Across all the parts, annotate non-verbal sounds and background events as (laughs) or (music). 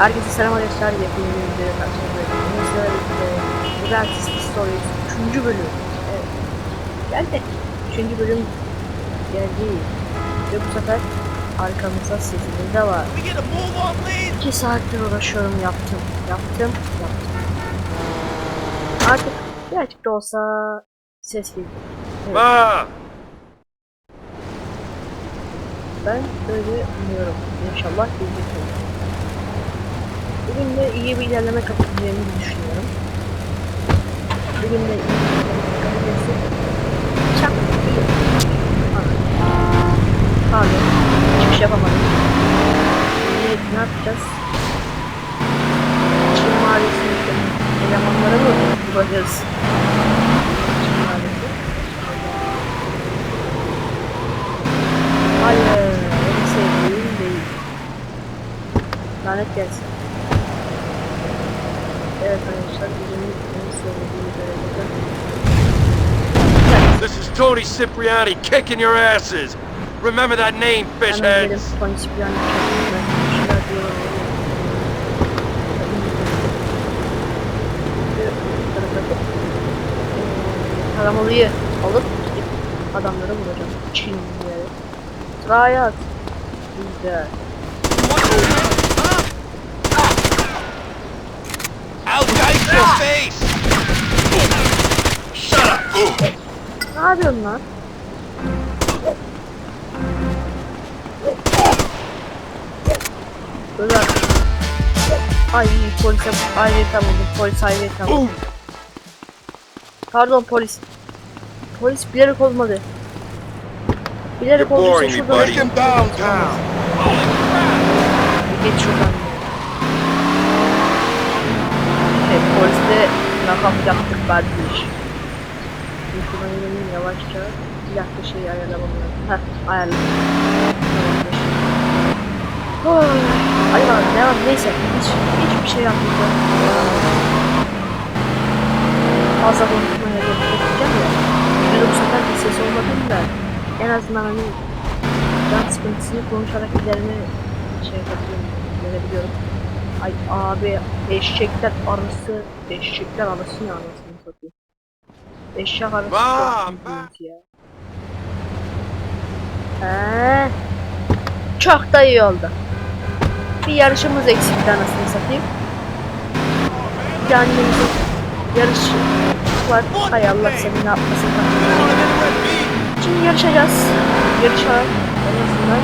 Herkese selam arkadaşlar. Yepyeni bir videoya karşınızdayım. Nasıl Güzel Artist Stories 3. bölüm. Evet. Geldi. 3. bölüm geldi. Ve bu sefer arkamızda sesimiz de var. We get a move on, please. 2 saattir uğraşıyorum yaptım. Yaptım. Yaptım. Artık birazcık da olsa ses geliyor. Evet. Ma, Ben böyle umuyorum. İnşallah gelecek olur. Bugün de iyi bir ilerleme kapabileceğimizi düşünüyorum. Bugün de iyi bir ilerleme kapatabilirsek çok iyi. Pardon. Pardon. Çıkış yapamadım. Şimdi ne yapacağız? Çin mahallesindeki elemanlara mı bulacağız? Çin mahallesi. Hayır, en sevdiğim değil. Lanet gelsin. Evet arkadaşlar, bizim en sevdiğim görevlerden. this is Tony Cipriani kicking your asses. Remember that name, diyorum. Taramalıyı alıp adamları vuracağım. Çin diye. Trayat. Güzel. I'll dice your face. Shut up. Ne yapıyorsun lan? Lan. Ay polise ayrıca buldum. Polis ayrıca buldum. Boom. Pardon polis. Polis bilerek olmadı. Bilerek olduysa boring me, şuradan. Evet poliste nakam yaptık. Şuradan inelim yavaşça. Bir dakika şeyi ayarlamam lazım. Heh ayarladım. Tamamdır. Hadi bakalım devam neyse. Hiç, hiçbir şey yapmayacağım. Fazla konuşmaya gerek yok ya. Şimdi bu sefer bir ses olmadı da en azından hani can sıkıntısını konuşarak ilerine şey yapabiliyorum, görebiliyorum. Ay abi eşekler arası, eşekler arası ne anasını satayım. Eşek arası büyük ya. Eee, çok da iyi oldu. Bir yarışımız eksikti anasını satayım. Annemizin yarışı var. Hay Allah seni ne yapmasın. Şimdi yarışacağız. Yarışalım. En azından.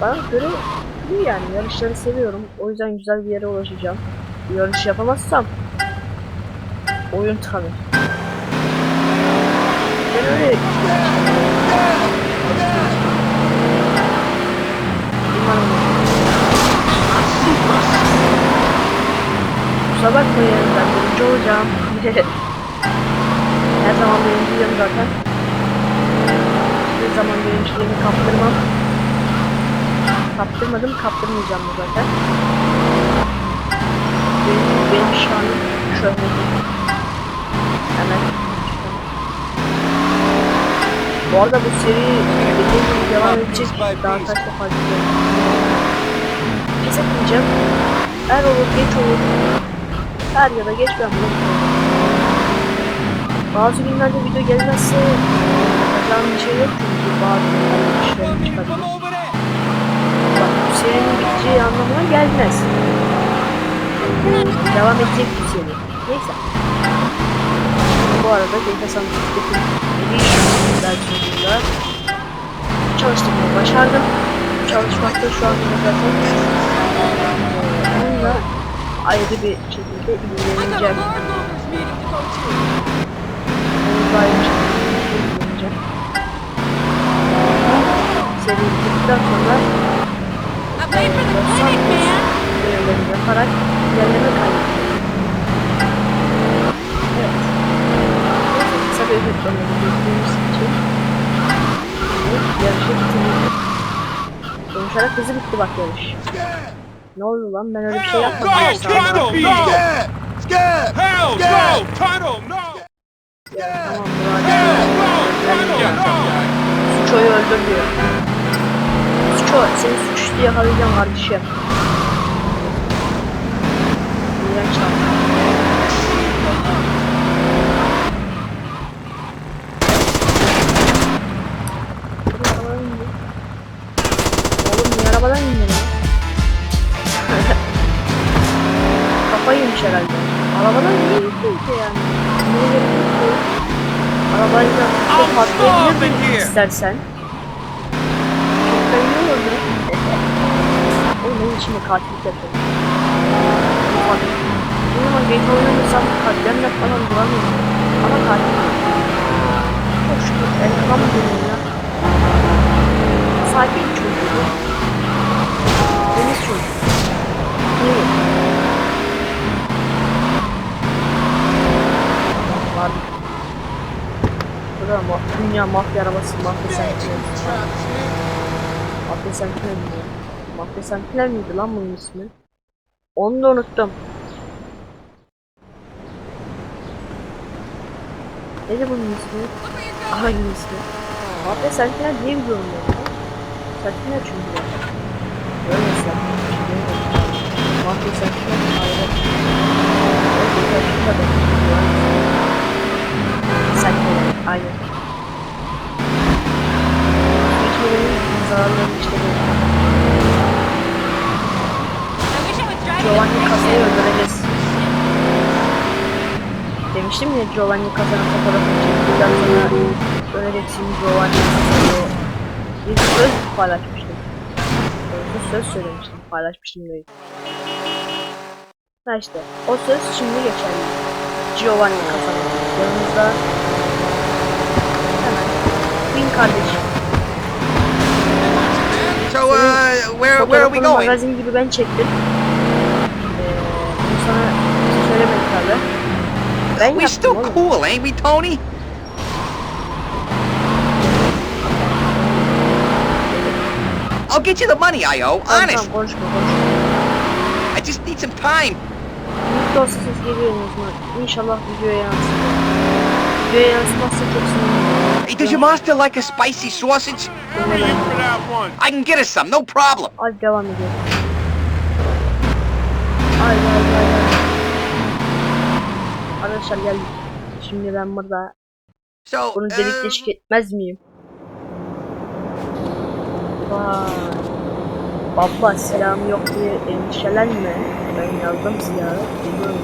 Bana göre iyi yani. Yarışları seviyorum. O yüzden güzel bir yere ulaşacağım. Yarış yapamazsam oyun tanır. Umarım Kusura bakmayın ben birinci olacağım. Her zaman birinciyim zaten. Hiçbir zaman birinciliğimi kaptırmam. Kaptırmadım, kaptırmayacağım da zaten. Benim, benim şanım şöhretim. Hemen. Bu arada bu seri dediğim devam edecek. Daha kaç defa izleyeceğim. Pes etmeyeceğim. Er olur geç olur. Er ya da geç ben bunu Bazı günlerde video gelmezse yapacağım bir şey yok çünkü bazı günlerde işlerim çıkabilir. Bak bu serinin biteceği anlamına gelmez. Devam edecek bir seri. Neyse. Bu arada Data versiyonunda çalıştırmayı başardım. Çalışmakta şu an zaten onunla ayrı bir şekilde ilgileneceğim. Onunla ayrı bir şekilde ilgileneceğim. Seri bittikten sonra görevlerini yaparak ilerleme kaydedeceğim. Evet. Kısa bir özet önerdiğimiz için yarışı bitirdik. Konuşarak hızlı bitti bak yarış. Ne oldu lan ben öyle bir şey yapmadım. Suço'yu öldür diyor. Suço seni suçüstü yakalayacağım kardeşim. İğrenç abi. Dur, arabadan indi. Oğlum niye arabadan indi lan? (laughs) Kafayı yemiş herhalde. Arabadan gitti ki yani? Arabayla I'm patlayabilir istersen? Çok iyi olurdu. Oğlum benim içimde katillik yapıyorum. Ama GTA oynamıyorsam katliamlar falan duramıyorum. Ama katil. Hoş el kan benim ya. Sakin çocuğu. Çocuğu. İyi. Var. Dünya mafya arabası mafya sentinel. Mafya sentinel mi? Mafya sentinel miydi lan bunun ismi? Onu da unuttum. Neydi bunun ismi? Hangi ismi? Mafya sentinel diye biliyorum ben. ya. Sentinel çünkü. Öyle Aynen. Zararları işte driving Giovanni spaceship. öldüreceğiz. Demiştim ya Giovanni kasanın fotoğrafını çektikten sonra öleceksin Giovanni kasayı. Bir söz paylaşmıştım. Doğrusu söz söylemiştim paylaşmıştım değil. Ha işte o söz şimdi geçerli. Giovanni kasanın yanımızda hemen Bin kardeşim. So, uh, where, where are we going? magazin gibi ben çektim. Ee, sana tabi. Ben We're yaptım still oğlum. cool, ain't we, Tony? I'll get you the money I owe, honest. Tamam konuşma konuşma. I just need some time. Olsa ses geliyor en azından. İnşallah videoya yansır. Videoya yansımazsa çok sinirliyim. Hey, does your still like a spicy sausage? I can get us some, no problem. Hadi devam edelim. Ay ay ay ay. Arkadaşlar geldik. Şimdi ben burada So, bunu delik uh, deşik etmez miyim? Vay. Baba silahım yok diye endişelenme. Ben yazdım silahı. Biliyorum.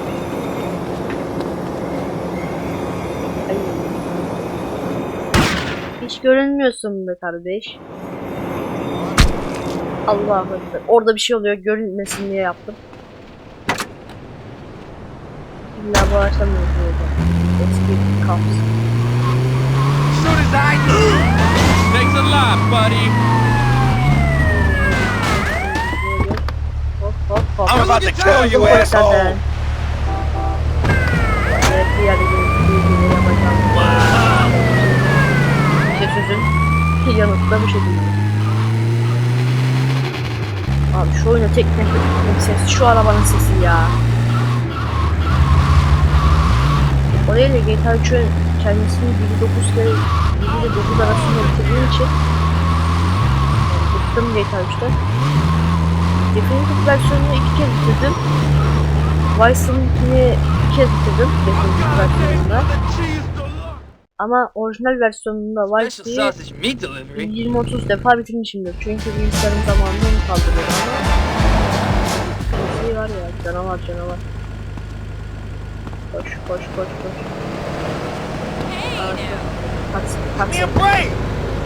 Ay. Hiç görünmüyorsun be kardeş. Allah'a ekber. Orada bir şey oluyor. Görünmesin diye yaptım. İlla bu açamıyoruz burada. Eski kaps. as I knew. Thanks a lot, buddy. Hop. I'm about to kill you, asshole. İşte sözün yanıtı da bu şekilde. Abi şu oyuna tek ettiğim ses şu arabanın sesi ya. Oraya da GTA 3'ün kendisini 1.9 ile 1.9 arasında bitirdiğim için bıktım GTA 3'ten. Definitive versiyonunu iki kez bitirdim. Vice'ınkini iki kez bitirdim Definitive versiyonunda. Ama orijinal versiyonunda Vice'yi sausage meat delivery. 20-30 defa bitirmişimdir. Çünkü bilgisayarım zamanında onu kaldırıyordu ama bir şey var ya canavar canavar. Koş koş koş koş. Taksi taksi.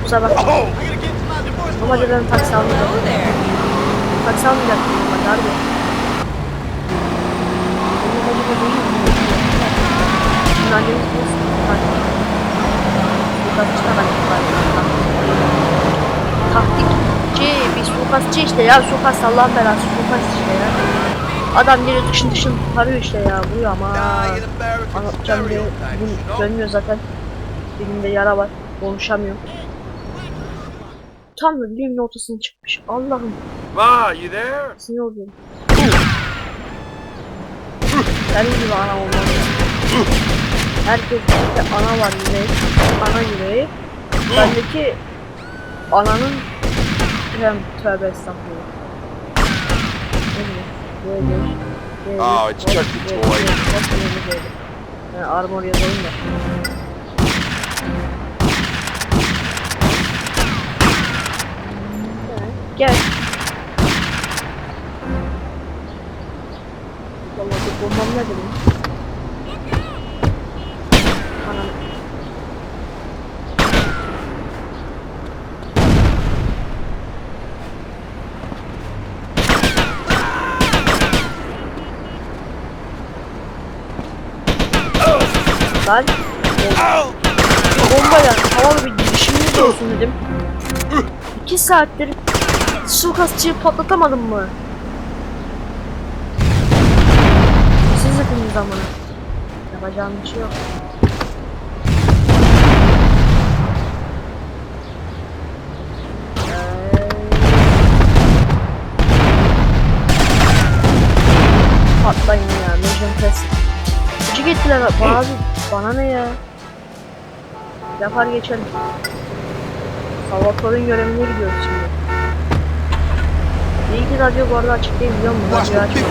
Kusura bakma. Oh, lawyer. ben taksi almayacaktım. There. Taksi almayacaktım normalde harbi. Benim acaba değil mi? Şimdi annemiz biliyorsun. Suikastçılar var. Taktikçi bir suikastçı işte ya. Suikast Allah'ın belası suikast işte ya. Adam geliyor dışın dışın tarıyor işte ya. Vuruyor ama. Anlatacağım diye dönmüyor zaten. Dilimde yara var. Konuşamıyorum. Tam da dilimin ortasına çıkmış. Allah'ım Ma, you there? sinir oluyorum. Senin gibi ana olmalı. Herkes ana var yürek. Ana yüreği. Bendeki Ananın Hem tövbe estağfurullah. Böyle, böyle, böyle. Oh, it's just a toy. böyle, böyle, böyle. Yani armor yazalım da. Gel. Vallahi bu bombam nedir ya? Anam. Lan. Bombayla havalı bir girişimimiz olsun dedim. İki saattir suikastçıyı patlatamadım mı? Hepiniz zamanı. Yapacağım bir şey yok. Patlayın ya, Mission Test. Küçük ettiler bana, bana ne ya? Yapar geçelim. Salvatore'un görevine gidiyoruz şimdi. İyi ki radyo bu arada açık değil biliyor musun? Radyo açık.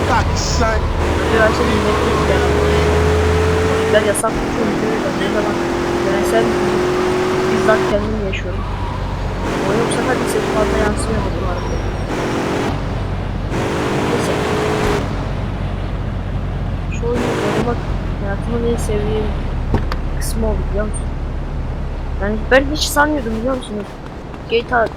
Radyo açık dinletmek isteyen. Müzikler yasak çünkü ne zaman yönetsel bizzat kendim yaşıyorum. O yoksa tabii ses fazla yansımıyordu bu arada. Neyse. Şu oyunu oynamak hayatımın en sevdiğim kısmı oldu biliyor musun? Yani ben hiç sanmıyordum biliyor musunuz? GTA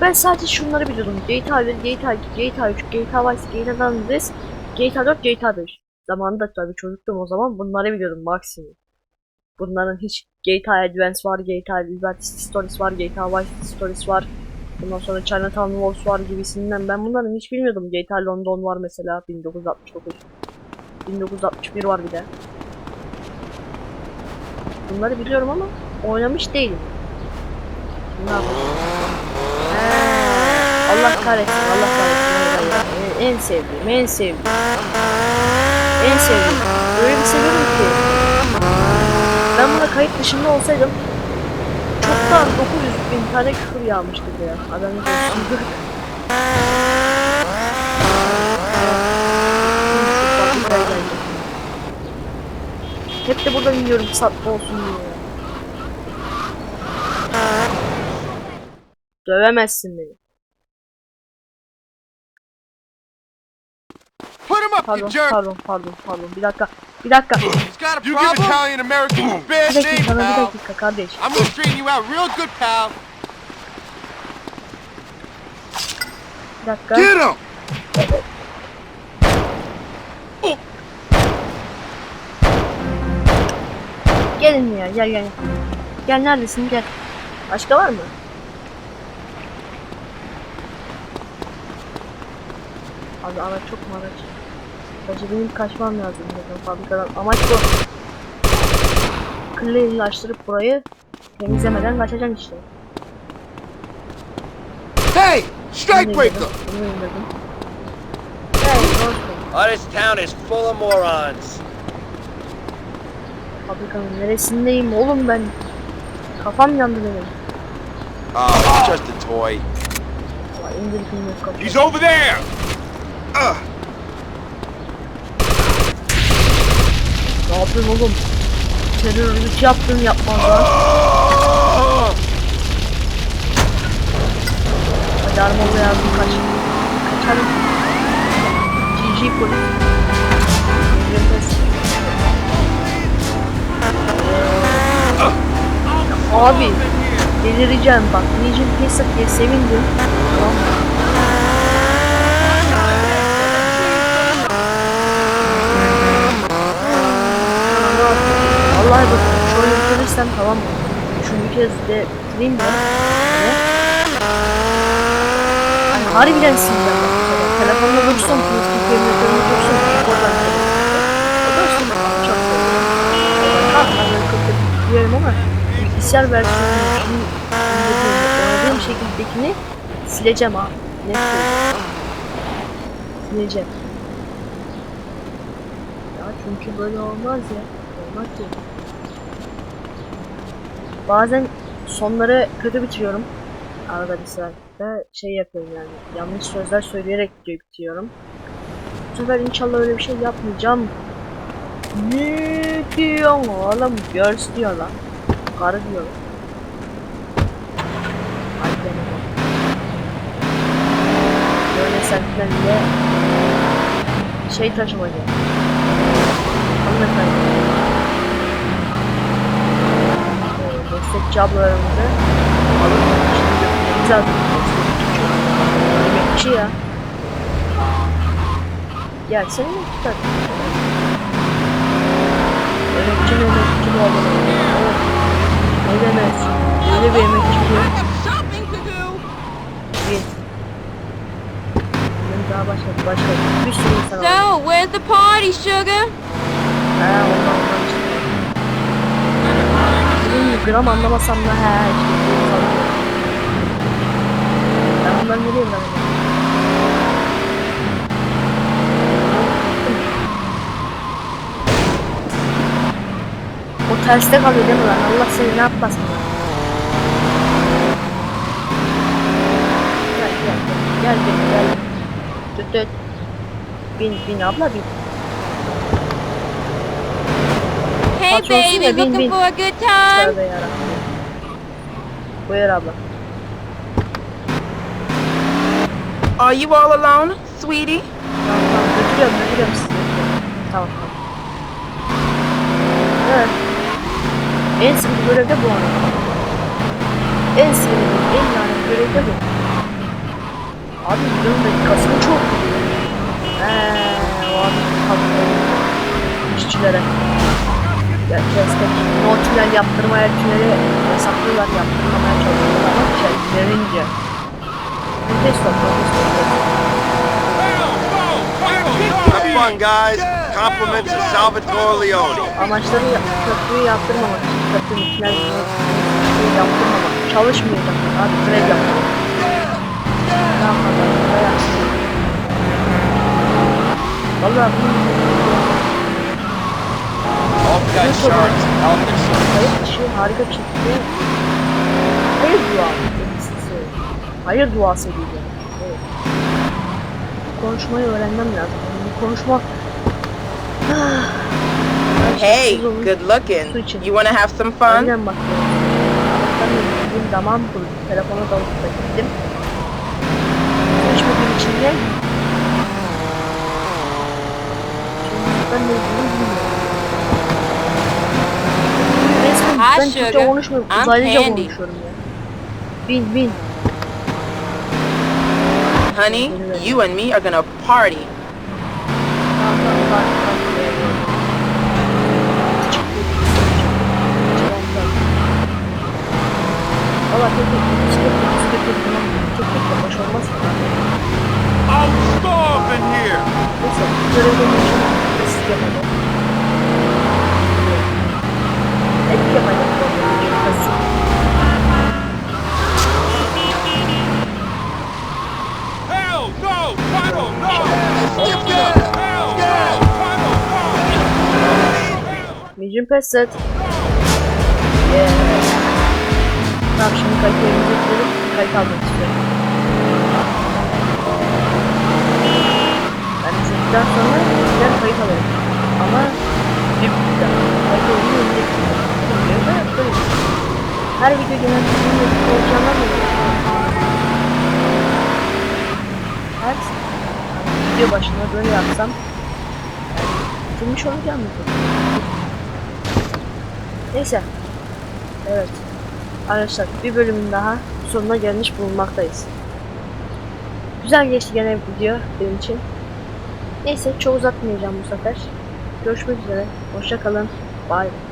ben sadece şunları biliyordum. GTA 1, GTA 2, GTA 3, GTA Vice, GTA San Andreas, GTA 4, GTA 5. Zamanında tabii çocuktum o zaman bunları biliyordum maksimum. Bunların hiç GTA Advance var, GTA Liberty Stories var, GTA Vice Stories var. Ondan sonra Chinatown Wars var gibisinden. Ben bunların hiç bilmiyordum. GTA London var mesela 1969. 1961 var bir de. Bunları biliyorum ama oynamış değilim. Ne yapayım? Ee, Allah kahretsin, Allah kahretsin. Hayır, hayır. En sevdiğim, en sevdiğim. En sevdiğim. Öyle bir seviyorum ki. Ben buna kayıt dışında olsaydım çoktan 900 bin tane küfür yağmıştı ya. Adam olsun. Hep de buradan yiyorum satma olsun diye. Dövemezsin beni. Pardon, pardon, pardon, pardon. Bir dakika, bir dakika. You give Italian American (clears throat) Bir bad name, dakika, bir pal. dakika kardeş. I'm gonna straighten you out real good, pal. Bir dakika. Get him. Gelin ya, gel gel. Gel neredesin gel. Başka var mı? Abi araç çok mu araç? Bence benim kaçmam lazım zaten fabrikadan. Amaç bu. Açtırıp burayı temizlemeden kaçacaksın işte. Hey, strike Bunu breaker. indirdim, Bunu indirdim. Hey, dostum. This town is full of morons. Fabrikanın neresindeyim oğlum ben? Kafam yandı benim. Oh, just a toy. He's over there. Uh, Yapıyorsun oğlum? Terör örgütü yaptın yapmaz lan. Hadi armalı yardım kaç. Kaçalım. GG polis. Nefes. Abi delireceğim bak. Legion Pesa diye sevindim. Tamam? Vallahi bak şöyle bitirirsem tamam mı? Üçüncü kez de bitireyim de. Hani, harbiden sileceğim bak. bu sefer. Telefonda dursun, Facebook emniyetlerinde dursun. Oradan O dursun bakalım çok seviyorum. Kalk ben böyle çok da bitiriyorum ama bilgisayar versiyonunu oynadığım şekildekini sileceğim abi. Net söylüyorum. Sileceğim. Ya çünkü böyle olmaz ya. Olmaz ki. Bazen sonları kötü bitiriyorum. Arada bir saatte şey yapıyorum yani. Yanlış sözler söyleyerek video bitiriyorum. Bu sefer inşallah öyle bir şey yapmayacağım. Ne diyorsun oğlum? Görs diyor lan. Karı diyor. Böyle sertlerle şey taşımacı. Hanımefendi. Destekçi ablalarımızı alıp götürmemiz lazım. Emekçi ya. Gel seni mi tutar? Emekçi mi emekçi mi oğlum? Evet. Ne demek? Öyle bir emekçi ki. I have shopping to do. Bir. Benim daha başka başka bir sürü insan. So, where's the party, sugar? He ondan ondan işte. Benim gram anlamasam da he. Ben bundan nereye lan? O terste kalıyor değil mi lan? Allah seni ne yapmasın lan? Gel gel gel gel. Tüt tüt. Bin bin abla bin. Hey, Patronsun ya, baby, bin, looking bin. for a good time? Tövbe yarabbim. Buyur abla. Are you all alone, sweetie? Tamam tamam götürüyorum götürüyorum sizi. Tamam tamam. Evet. En sıkıntı görev de bu ana. En sıkıntı, en lanet görev de bu. Abi videonun dakikasını çok vuruyor. Eee o adam kapıları. İşçilere. Ya kestek. No tünel yaptırmaya tüneli yasaklıyorlar yaptırmamaya çalışıyorlar ama şey verince. Protesto protesto. Fun, guys. Compliments to Salvatore Leone. Amaçları köprüyü yaptırmamak için, köprünün tünel yaptırmamak. Çalışmayacaklar abi, grev yapıyor. Ne yapsın? Valla bu Off-gun sharks, health insurance. hayır dışı harika şekilde hayır dua. Hayır duası edeceğim. Evet. Konuşmayı öğrenmem lazım. Bu konuşma... Ah. Hey, good looking. You wanna have some fun? Aynen bak. Gittim zaman kurdum. Telefona dalıp da gittim. Konuşmadığım için de Şimdi ben ne bilmiyorum. Hi, ben Türkçe sugar. konuşmuyorum. I'm Uzaylıca Candy. konuşuyorum ya. Bin bin. Honey, you and me are gonna party. Tamam tamam bak bak. Valla tek tek bisiklet bisiklet falan tek tek de boş olmaz ki. I'll starve in here. Neyse görevden yapalım. Et yapalım. Basit. Hell no! Final no! Hell no! Final no! Mission Pass set. Yeah. Tamam şimdi yerimize gidelim. Kayıt almak istiyorum. Ben izledikten sonra güzel kayıt alırım. Ama bir. Kayıt oyunu böyle. Her video yapıp olacağından dolayı. Her video başına böyle yapsam bitirmiş olacağım mı? Neyse. Evet. Arkadaşlar bir bölümün daha sonuna gelmiş bulunmaktayız. Güzel geçti gene video benim için. Neyse çok uzatmayacağım bu sefer. Görüşmek üzere. Hoşça kalın. Bye.